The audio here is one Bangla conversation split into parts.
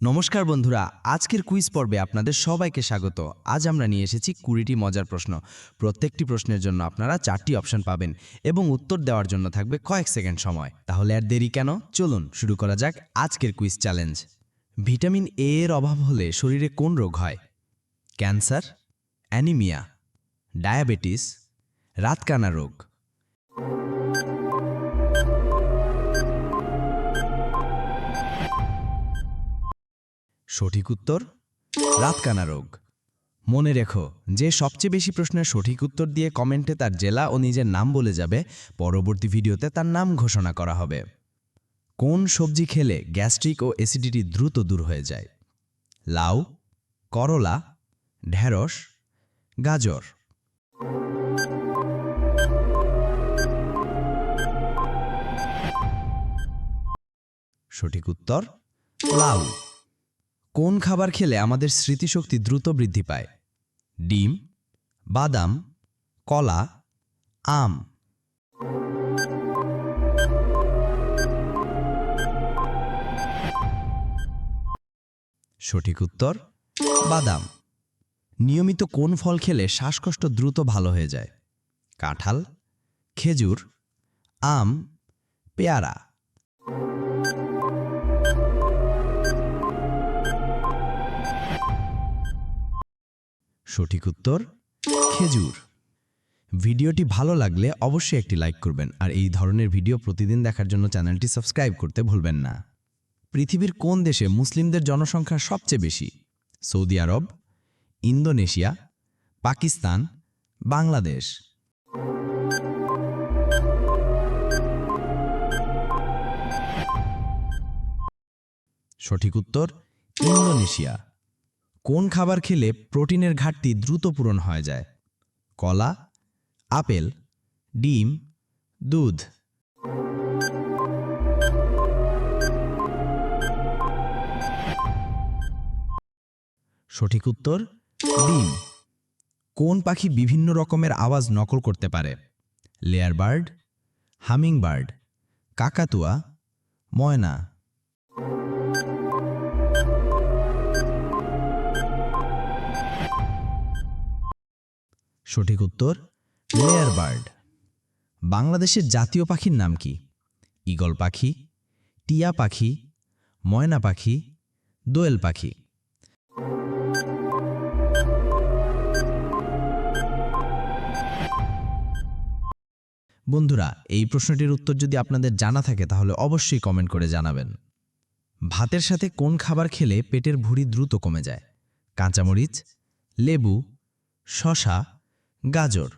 নমস্কার বন্ধুরা, আজকের কুইজ পর্বে আপনাদের সবাইকে স্বাগত। আজ আমরা নিয়ে এসেছি কুড়িটি মজার প্রশ্ন। প্রত্যেকটি প্রশ্নের জন্য আপনারা চারটি অপশন পাবেন এবং উত্তর দেওয়ার জন্য থাকবে কয়েক সেকেন্ড সময়। তাহলে আর দেরি কেন? চলুন শুরু করা যাক আজকের কুইজ চ্যালেঞ্জ। ভিটামিন এ এর অভাব হলে শরীরে কোন রোগ হয়? ক্যান্সার, অ্যানিমিয়া, ডায়াবেটিস, রাতকানা রোগ। সঠিক উত্তর? রাতকানা রোগ। মনে রেখো, যে সবচেয়ে বেশি প্রশ্নের সঠিক উত্তর দিয়ে কমেন্টে তার জেলা ও নিজের নাম বলে যাবে, পরবর্তী ভিডিওতে তার নাম ঘোষণা করা হবে। কোন সবজি খেলে গ্যাস্ট্রিক ও অ্যাসিডিটি দ্রুত দূর হয়ে যায়? লাউ, করলা, ঢেঁড়স, গাজর। সঠিক উত্তর, লাউ। কোন খাবার খেলে আমাদের স্মৃতিশক্তি দ্রুত বৃদ্ধি পায়? ডিম, বাদাম, কলা, আম। সঠিক উত্তর, বাদাম। নিয়মিত কোন ফল খেলে শ্বাসকষ্ট দ্রুত ভালো হয়ে যায়? কাঁঠাল, খেজুর, আম, পেয়ারা। সঠিক উত্তর, খেজুর। ভিডিওটি ভালো লাগলে অবশ্যই একটি লাইক করবেন আর এই ধরনের ভিডিও প্রতিদিন দেখার জন্য চ্যানেলটি সাবস্ক্রাইব করতে ভুলবেন না। পৃথিবীর কোন দেশে মুসলিমদের জনসংখ্যা সবচেয়ে বেশি? Saudi Arab, Indonesia, Pakistan, Bangladesh. সঠিক উত্তর, ইন্দোনেশিয়া। কোন খাবার খেলে প্রোটিনের ঘাটতি দ্রুত পূরণ হয়ে যায়? কলা, আপেল, ডিম, দুধ। সঠিক উত্তর, ডিম। কোন পাখি বিভিন্ন রকমের আওয়াজ নকল করতে পারে? লেয়ার বার্ড হামিং বার্ড কাকাতুয়া, ময়না। সঠিক উত্তর, লেয়ার বার্ড। বাংলাদেশের জাতীয় পাখির নাম কি? ঈগল পাখি, টিয়া পাখি, ময়না পাখি, দোয়েল পাখি। বন্ধুরা, এই প্রশ্নটির উত্তর যদি আপনাদের জানা থাকে, তাহলে অবশ্যই কমেন্ট করে জানাবেন। ভাতের সাথে কোন খাবার খেলে পেটের ভুঁড়ি দ্রুত কমে যায়? কাঁচামরিচ, লেবু শশা গাজর।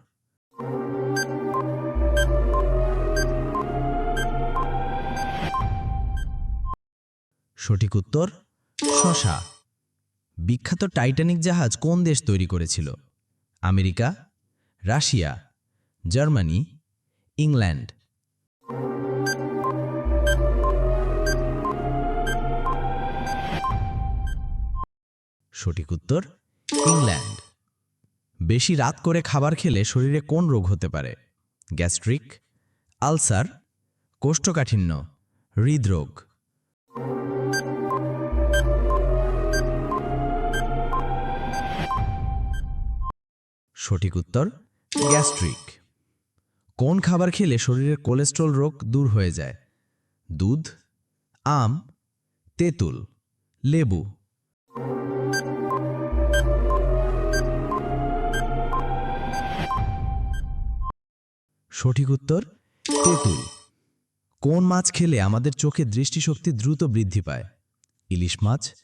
সঠিক উত্তর, শশা। বিখ্যাত টাইটানিক জাহাজ কোন দেশ তৈরি করেছিল? America, Russia, Germany, England. সঠিক উত্তর, ইংল্যান্ড। বেশি রাত করে খাবার খেলে শরীরে কোন রোগ হতে পারে? গ্যাস্ট্রিক, আলসার, কোষ্ঠকাঠিন্য, হৃদরোগ। সঠিক উত্তর, গ্যাস্ট্রিক। কোন খাবার খেলে শরীরের কোলেস্ট্রল রোগ দূর হয়ে যায়? দুধ, আম, তেঁতুল, লেবু। সঠিক উত্তর, তেঁতুল। কোন মাছ খেলে আমাদের চোখে দৃষ্টিশক্তি দ্রুত বৃদ্ধি পায়? ইলিশ মাছ,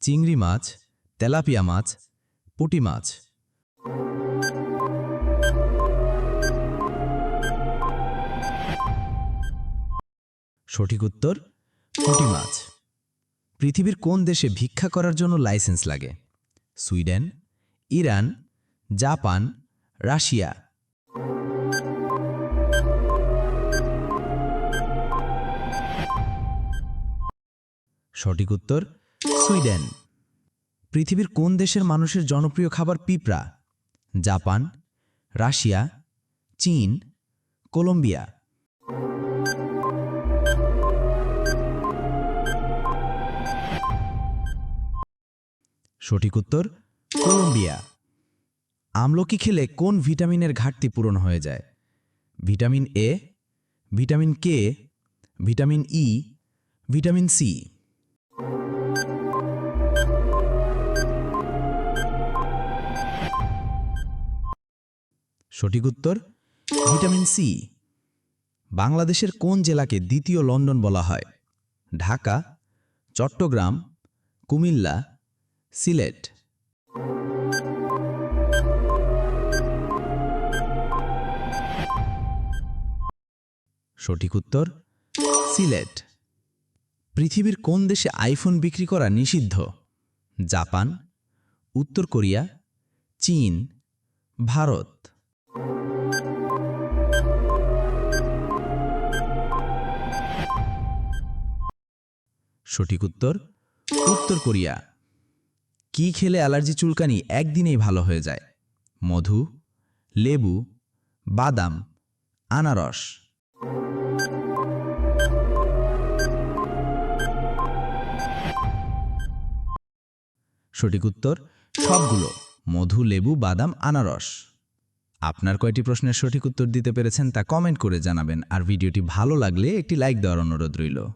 চিংড়ি মাছ, তেলাপিয়া মাছ, পুঁটি মাছ। সঠিক উত্তর, পুঁটি মাছ। পৃথিবীর কোন দেশে ভিক্ষা করার জন্য লাইসেন্স লাগে? Sweden, Iran, Japan, Russia. সঠিক উত্তর, সুইডেন। পৃথিবীর কোন দেশের মানুষের জনপ্রিয় খাবার পিঁপড়া? জাপান, রাশিয়া, চীন, কলম্বিয়া। সঠিক উত্তর, কলম্বিয়া। আমলকি খেলে কোন ভিটামিনের ঘাটতি পূরণ হয়ে যায়? Vitamin A, vitamin K, vitamin E, vitamin C. সঠিক উত্তর? Vitamin C. বাংলাদেশের কোন জেলাকে দ্বিতীয় লন্ডন বলা হয়? ঢাকা, চট্টগ্রাম, কুমিল্লা, সিলেট। সঠিক উত্তর? সিলেট। পৃথিবীর কোন দেশে আইফোন বিক্রি করা নিষিদ্ধ? জাপান, উত্তর কোরিয়া, চীন, ভারত। সঠিক উত্তর? উত্তর কোরিয়া। কি খেলে অ্যালার্জি চুলকানি একদিনেই ভালো হয়ে যায়? মধু, লেবু, বাদাম, আনারস। সঠিক উত্তর, সবগুলো, মধু, লেবু, বাদাম, আনারস। আপনার কয়টি প্রশ্নের সঠিক উত্তর দিতে পেরেছেন তা কমেন্ট করে জানাবেন, আর ভিডিওটি ভালো লাগলে একটি লাইক দেওয়ার অনুরোধ রইল।